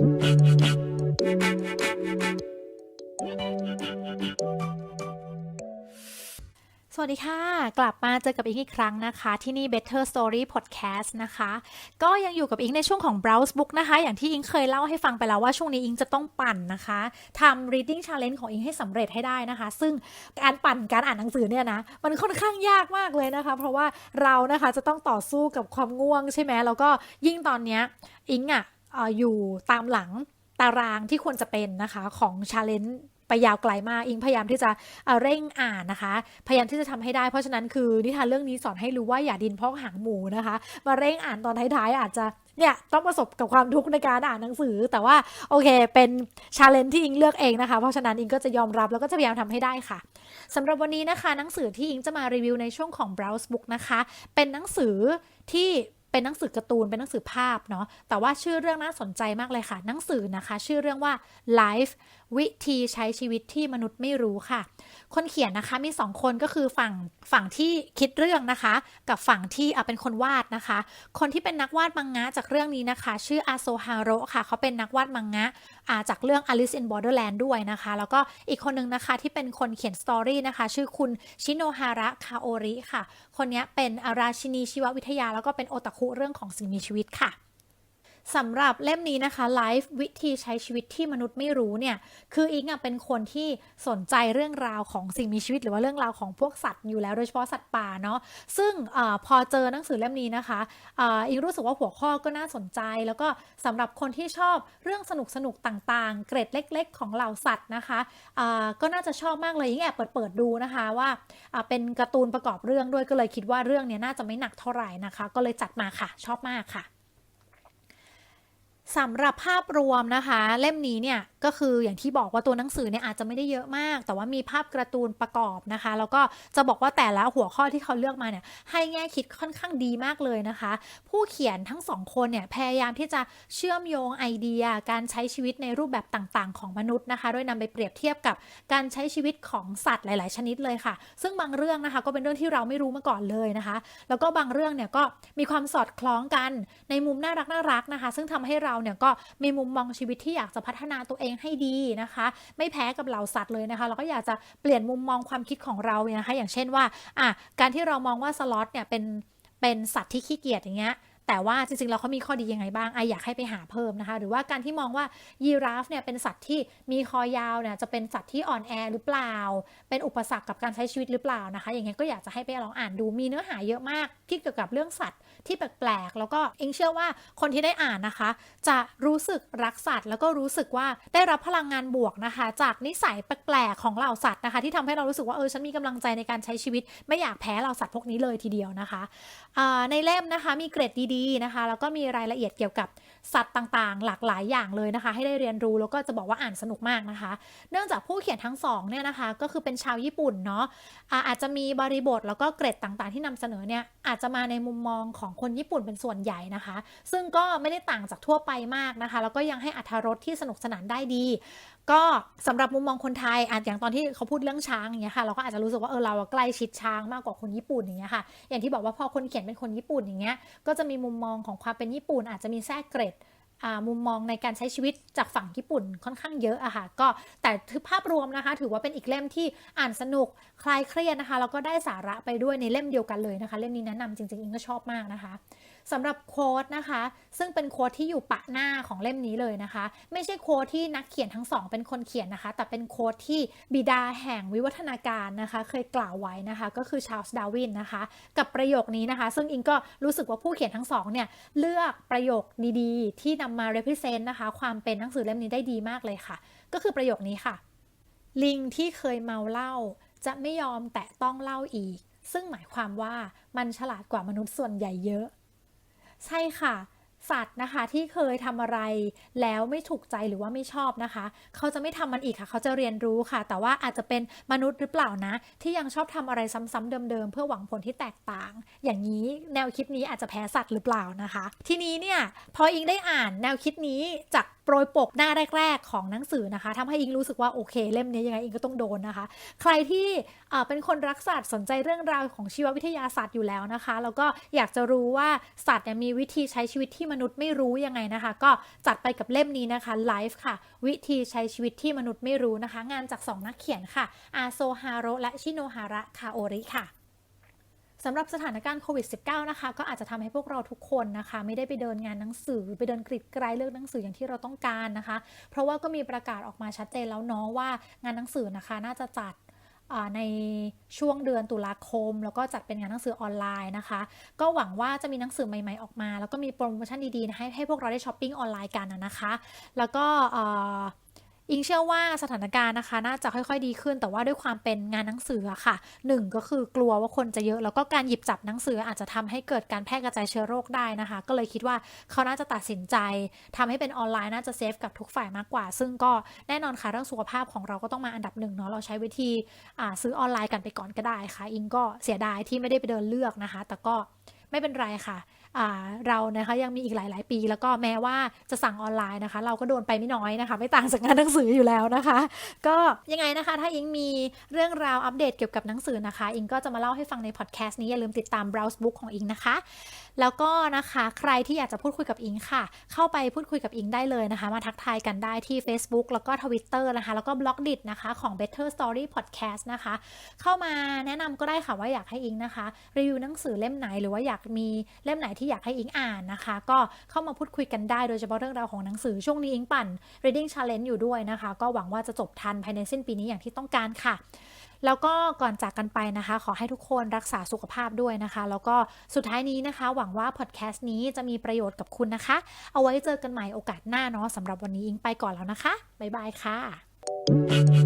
สวัสดีค่ะ กลับมาเจอกับอิงอีกครั้งนะคะ ที่นี่ Better Story Podcast นะคะ ก็ยังอยู่กับอิงในช่วงของ Browse Book นะคะ อย่างที่อิงเคยเล่าให้ฟังไปแล้วว่าช่วงนี้อิงจะต้องปั่นนะคะทำ reading challenge ของอิงให้สำเร็จให้ได้นะคะ ซึ่งการปั่นการอ่านหนังสือเนี่ยนะ มันค่อนข้างยากมากเลยนะคะ เพราะว่าเรานะคะจะต้องต่อสู้กับความง่วงใช่ไหมแล้วก็ยิ่งตอนเนี้ยอิงอะ อยู่ตามหลังตารางที่ควรจะเป็นนะคะของ challenge ไปยาวไกลมากอิงพยายามที่จะเเร่งอ่านนะคะ พยายามที่จะทำให้ได้ เพราะฉะนั้นคือนิทานเรื่องนี้สอนให้รู้ว่าอย่าดินพอกหางหมูนะคะ มาเร่งอ่านตอนท้ายๆอาจจะเนี่ยต้องประสบกับความทุกข์ในการอ่านหนังสือ แต่ว่าโอเคเป็นชาเลนจ์ที่อิงเลือกเองนะคะ เพราะฉะนั้นอิงก็จะยอมรับแล้วก็จะพยายามทำให้ได้ค่ะสำหรับวันนี้นะคะ หนังสือที่อิงจะมารีวิวในช่วงของ browse book นะคะ เป็นหนังสือที่ เป็นหนังสือการ์ตูนเป็นหนังสือภาพเนาะแต่ว่าชื่อเรื่องน่าสนใจมากเลยค่ะ หนังสือนะคะ ชื่อเรื่องว่า life วิธีใช้ชีวิตที่มนุษย์ไม่รู้ค่ะ คนเขียนนะคะมีสองคนก็คือฝั่งฝั่งที่คิดเรื่องนะคะ กับฝั่งที่อะเป็นคนวาดนะคะ คนที่เป็นนักวาดมังงะจากเรื่องนี้นะคะ ชื่ออาโซฮาโร่ค่ะ เขาเป็นนักวาดมังงะาจากเรื่อง Alice in Borderland ด้วยนะคะ แล้วก็อีกคนนึงนะคะที่เป็นคนเขียนสตอรี่นะคะ ชื่อคุณชิโนฮาระคาโอริค่ะ คนนี้เป็นอาราชินีชีววิทยา แล้วก็เป็นโอตาคุเรื่องของสิ่งมีชีวิตค่ะ สำหรับเล่มนี้นะคะ Life วิธีใช้ชีวิตที่มนุษย์ไม่รู้เนี่ย คืออิงอะเป็นคนที่สนใจเรื่องราวของสิ่งมีชีวิต หรือว่าเรื่องราวของพวกสัตว์อยู่แล้วโดยเฉพาะสัตว์ป่าเนาะซึ่งอพอเจอหนังสือเล่มนี้นะคะออิงรู้สึกว่าหัวข้อก็น่าสนใจ แล้วก็สำหรับคนที่ชอบเรื่องสนุกสนุกๆต่างๆ เกรดเล็ก ๆ ของเหล่าสัตว์นะคะก็น่าจะชอบมากเลยอิงแอบเปิดเปิดๆดูนะคะว่าเป็นการ์ตูนประกอบเรื่องด้วยก็เลยคิดว่าเรื่องนี้น่าจะไม่หนักเท่าไหร่นะคะ ก็เลยจัดมาค่ะ ชอบมากค่ะ สำหรับภาพรวมนะคะ เล่มนี้เนี่ยก็คืออย่างที่บอกว่าตัวหนังสือเนี่ยอาจจะไม่ได้เยอะมาก แต่ว่ามีภาพการ์ตูนประกอบนะคะ แล้วก็จะบอกว่าแต่ละหัวข้อที่เขาเลือกมาเนี่ยให้แง่คิดค่อนข้างดีมากเลยนะคะ ผู้เขียนทั้งสองคนเนี่ยพยายามที่จะเชื่อมโยงไอเดีย การใช้ชีวิตในรูปแบบต่างๆ ของมนุษย์นะคะ โดยนำไปเปรียบเทียบกับการใช้ชีวิตของสัตว์หลาย ๆ ชนิดเลยค่ะ ซึ่งบางเรื่องนะคะก็เป็นเรื่องที่เราไม่รู้มาก่อนเลยนะคะ แล้วก็บางเรื่องเนี่ยก็มีความสอดคล้องกันในมุมน่ารักน่ารักนะคะ ซึ่งทำให้เราเนี่ยก็มีมุมมองชีวิตที่อยากจะพัฒนาตัวเองให้ดีนะคะ ไม่แพ้กับเหล่าสัตว์เลยนะคะเราก็อยากจะเปลี่ยนมุมมองความคิดของเราเนี่ยนะคะอย่างเช่นว่าอะการที่เรามองว่าสล็อตเนี่ยเป็นเป็นสัตว์ที่ขี้เกียจอย่างเงี้ย แต่ว่าจริงๆแล้วเขามีข้อดียังไงบ้างไออยากให้ไปหาเพิ่มนะคะ หรือว่าการที่มองว่ายีราฟเนี่ยเป็นสัตว์ที่มีคอยาวเนี่ยจะเป็นสัตว์ที่อ่อนแอหรือเปล่า เป็นอุปสรรคกับการใช้ชีวิตหรือเปล่านะคะ อย่างเงี้ยก็อยากจะให้ไปลองอ่านดูมีเนื้อหาเยอะมากที่เกี่ยวกับเรื่องสัตว์ที่แปลกๆแล้วก็เองเชื่อว่าคนที่ได้อ่านนะคะ จะรู้สึกรักสัตว์ แล้วก็รู้สึกว่าได้รับพลังงานบวกนะคะ จากนิสัยแปลกๆของเหล่าสัตว์นะคะ ที่ทำให้เรารู้สึกว่าเออฉันมีกำลังใจในการใช้ชีวิต ไม่อยากแพ้เหล่าสัตว์พวกนี้เลยทีเดียวนะคะในเล่มนะคะมีเกรดดีๆนะคะ แล้วก็มีรายละเอียดเกี่ยวกับสัตว์ต่างๆ หลากหลายอย่างเลยนะคะ ให้ได้เรียนรู้แล้วก็จะบอกว่าอ่านสนุกมากนะคะ เนื่องจากผู้เขียนทั้งสองเนี่ยนะคะ ก็คือเป็นชาวญี่ปุ่นเนาะอาจจะมีบริบทแล้วก็เกรดต่างๆ ที่นำเสนอเนี่ยอาจจะมาในมุมมองของคนญี่ปุ่นเป็นส่วนใหญ่นะคะ ซึ่งก็ไม่ได้ต่างจากทั่วไปมากนะคะ แล้วก็ยังให้อัธรสที่สนุกสนานได้ดี ก็สำหรับมุมมองคนไทยอาจอย่างตอนที่เขาพูดเรื่องช้างอย่างเงี้ยค่ะเราก็อาจจะรู้สึกว่าเออเราใกล้ชิดช้างมากกว่าคนญี่ปุ่นอย่างเงี้ยค่ะอย่างที่บอกว่าพอคนเขียนเป็นคนญี่ปุ่นอย่างเงี้ยก็จะมีมุมมมองของความเป็นญี่ปุ่น อาจจะมีแทรกเกรดมุมมองในการใช้ชีวิตจากฝั่งญี่ปุ่นค่อนข้างเยอะอะค่ะก็แต่ถือภาพรวมนะคะ ถือว่าเป็นอีกเล่มที่อ่านสนุกคลายเครียดนะคะแล้วก็ได้สาระไปด้วยในเล่มเดียวกันเลยนะคะ เล่มนี้แนะนำจริงๆอิงก็ชอบมากนะคะ สำหรับโค้ดนะคะ ซึ่งเป็นโค้ดที่อยู่ปะหน้าของเล่มนี้เลยนะคะ ไม่ใช่โค้ดที่นักเขียนทั้งสองเป็นคนเขียนนะคะ แต่เป็นโค้ดที่บิดาแห่งวิวัฒนาการนะคะ เคยกล่าวไว้นะคะ ก็คือชาร์ลส์ดาวินนะคะ กับประโยคนี้นะคะ ซึ่งอิงก็รู้สึกว่าผู้เขียนทั้งสองเนี่ย เลือกประโยคดีๆ ที่นำมา represent นะคะ ความเป็นหนังสือเล่มนี้ได้ดีมากเลยค่ะ ก็คือประโยคนี้ค่ะ ลิงที่เคยเมาเหล้าจะไม่ยอมแตะต้องเหล้าอีก ซึ่งหมายความว่ามันฉลาดกว่ามนุษย์ส่วนใหญ่เยอะ ใช่ค่ะ สัตว์นะคะที่เคยทำอะไรแล้วไม่ถูกใจหรือว่าไม่ชอบนะคะ เขาจะไม่ทำมันอีกค่ะ เขาจะเรียนรู้ค่ะ แต่ว่าอาจจะเป็นมนุษย์หรือเปล่านะ ที่ยังชอบทำอะไรซ้ำๆเดิมๆ เพื่อหวังผลที่แตกต่าง อย่างนี้แนวคิดนี้อาจจะแพ้สัตว์หรือเปล่านะคะ ทีนี้เนี่ยพออิงได้อ่านแนวคิดนี้จาก ปรยปกหน้าแรกๆของหนังสือนะคะทำให้อิงรู้สึกว่าโอเคเล่มนี้ยังไงอิงก็ต้องโดนนะคะ ใครที่เป็นคนรักสัตว์สนใจเรื่องราวของชีววิทยาศาสตร์อยู่แล้วนะคะ แล้วก็อยากจะรู้ว่าสัตว์เนี่ยมีวิธีใช้ชีวิตที่มนุษย์ไม่รู้ยังไงนะคะ ก็จัดไปกับเล่มนี้นะคะ Life ค่ะ วิธีใช้ชีวิตที่มนุษย์ไม่รู้นะคะ งานจาก 2 นักเขียนค่ะอาโซฮาโรและชิโนฮาระคาโอริค่ะ สำหรับสถานการณ์โควิด -19 นะคะ ก็อาจจะทำให้พวกเราทุกคนนะคะ ไม่ได้ไปเดินงานหนังสือ ไปเดินกรีดไกลเลือกหนังสืออย่างที่เราต้องการนะคะ เพราะว่าก็มีประกาศออกมาชัดเจนแล้วเนาะว่างานหนังสือนะคะน่าจะจัดในช่วงเดือนตุลาคม แล้วก็จัดเป็นงานหนังสือออนไลน์นะคะ ก็หวังว่าจะมีหนังสือใหม่ๆออกมา แล้วก็มีโปรโมชั่นดีๆให้ให้พวกเราได้ช้อปปิ้งออนไลน์กันนะคะ แล้วก็ อิงเชื่อว่าสถานการณ์นะคะ น่าจะค่อยๆดีขึ้น แต่ว่าด้วยความเป็นงานหนังสือะค่ะหนึ่งก็คือกลัวว่าคนจะเยอะ แล้วก็การหยิบจับหนังสืออาจจะทำให้เกิดการแพร่กระจายเชื้อโรคได้นะคะ ก็เลยคิดว่าเขาน่าจะตัดสินใจทำให้เป็นออนไลน์น่าจะเซฟกับทุกฝ่ายมากกว่า ซึ่งก็แน่นอนค่ะเรื่องสุขภาพของเราก็ต้องมาอันดับหนึ่งเนาะเราใช้วิธีซื้อออนไลน์กันไปก่อนก็ได้ค่ะ อิงก็เสียดายที่ไม่ได้ไปเดินเลือกนะคะ แต่ก็ ไม่เป็นไรค่ะเรานะคะยังมีอีกหลาย ๆ ปี แล้วก็แม้ว่าจะสั่งออนไลน์นะคะ เราก็โดนไปไม่น้อยนะคะ ไม่ต่างจากงานหนังสืออยู่แล้วนะคะ ก็ยังไงนะคะถ้าอิงมีเรื่องราวอัปเดตเกี่ยวกับหนังสือนะคะ อิงก็จะมาเล่าให้ฟังในพอดแคสต์นี้อย่าลืมติดตาม browse book ของอิงนะคะ แล้วก็นะคะใครที่อยากจะพูดคุยกับอิงค่ะ เข้าไปพูดคุยกับอิงได้เลยนะคะ มาทักทายกันได้ที่ Facebook แล้วก็ Twitter นะคะ แล้วก็บล็อกดินะคะของ Better Story Podcast นะคะ เข้ามาแนะนำก็ได้ค่ะว่าอยากให้อิงนะคะรีวิวหนังสือเล่มไหนหรือว่าอยากากมีเล่มไหนที่อยากให้อิงอ่านนะคะ ก็เข้ามาพูดคุยกันได้โดยเฉพาะเรื่องราวของหนังสือช่วงนี้อิงปั่น reading challenge อยู่ด้วยนะคะ ก็หวังว่าจะจบทันภายในสิ้นปีนี้อย่างที่ต้องการค่ะแล้วก็ก่อนจากกันไปนะคะ ขอให้ทุกคนรักษาสุขภาพด้วยนะคะ แล้วก็สุดท้ายนี้นะคะ หวังว่าพอดแคสต์นี้จะมีประโยชน์กับคุณนะคะ เอาไว้เจอกันใหม่โอกาสหน้าเนาะสำหรับวันนี้อิงไปก่อนแล้วนะคะ บ๊ายบายค่ะ